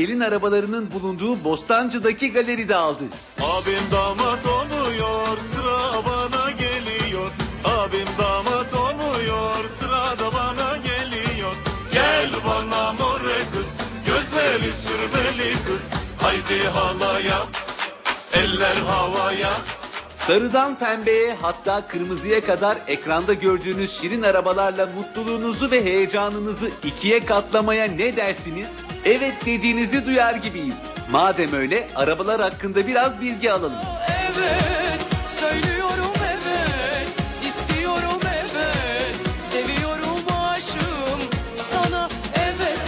gelin arabalarının bulunduğu Bostancı'daki galeride aldı. Abim damat oluyor sıra bana geliyor Abim damat oluyor sıra da bana geliyor Gel bana more kız gözleri sürmeli kız Haydi halaya eller havaya Sarıdan pembeye hatta kırmızıya kadar ekranda gördüğünüz şirin arabalarla mutluluğunuzu ve heyecanınızı ikiye katlamaya ne dersiniz? Evet dediğinizi duyar gibiyiz. Madem öyle arabalar hakkında biraz bilgi alalım. Evet, söylüyorum evet, istiyorum evet, seviyorum aşığım sana evet,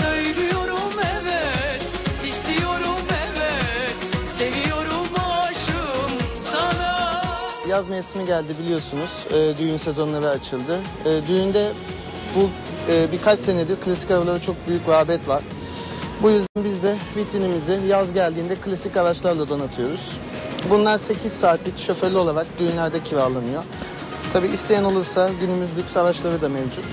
söylüyorum evet, istiyorum evet, seviyorum aşığım sana. Yaz mevsimi geldi biliyorsunuz. Ee, düğün sezonları açıldı. Ee, düğünde bu e, birkaç senedir klasik arabalara çok büyük rağbet var. Bu yüzden biz de vitrinimizi yaz geldiğinde klasik araçlarla donatıyoruz. Bunlar 8 saatlik şoförlü olarak düğünlerde kiralanıyor. Tabi isteyen olursa günümüz lüks araçları da mevcut.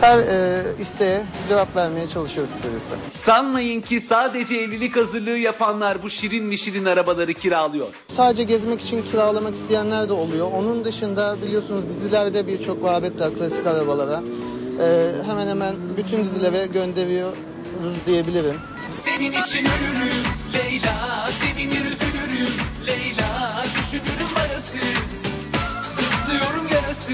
Her e, isteğe cevap vermeye çalışıyoruz kısacası. Sanmayın ki sadece evlilik hazırlığı yapanlar bu şirin mi şirin arabaları kiralıyor. Sadece gezmek için kiralamak isteyenler de oluyor. Onun dışında biliyorsunuz dizilerde birçok rağbet var klasik arabalara. Ee, hemen hemen bütün dizilere gönderiyoruz diyebilirim. Senin için ölürüm Leyla Sevinir üzülürüm Leyla Düşünürüm arasız Sızlıyorum yarası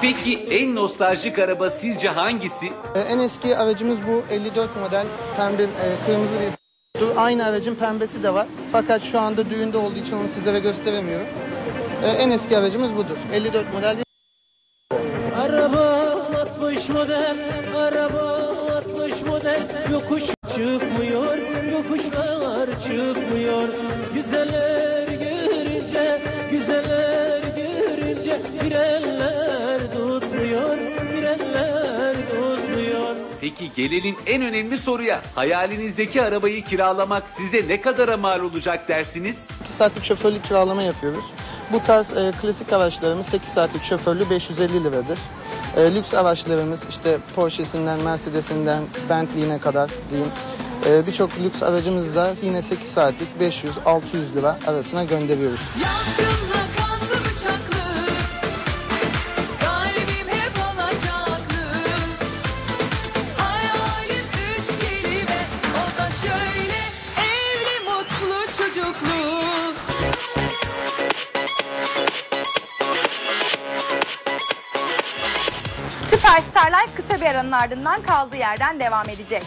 Peki en nostaljik araba sizce hangisi? Ee, en eski aracımız bu 54 model pembe e, kırmızı bir Dur, Aynı aracın pembesi de var. Fakat şu anda düğünde olduğu için onu sizlere gösteremiyorum. Ee, en eski aracımız budur. 54 model bir Yokuş çıkmıyor, yokuşlar çıkmıyor Güzeller görünce, güzeller görünce Frenler tutmuyor, frenler tutmuyor Peki gelelim en önemli soruya. Hayalinizdeki arabayı kiralamak size ne kadara mal olacak dersiniz? 2 saatlik şoförlük kiralama yapıyoruz. Bu tarz e, klasik araçlarımız 8 saatlik şoförlü 550 liradır. E, lüks araçlarımız işte Porsche'sinden, Mercedes'inden, Bentley'ine kadar diyeyim. E, Birçok lüks aracımız da yine 8 saatlik 500-600 lira arasına gönderiyoruz. Yazdımla. Süperstar Live kısa bir aranın ardından kaldığı yerden devam edecek.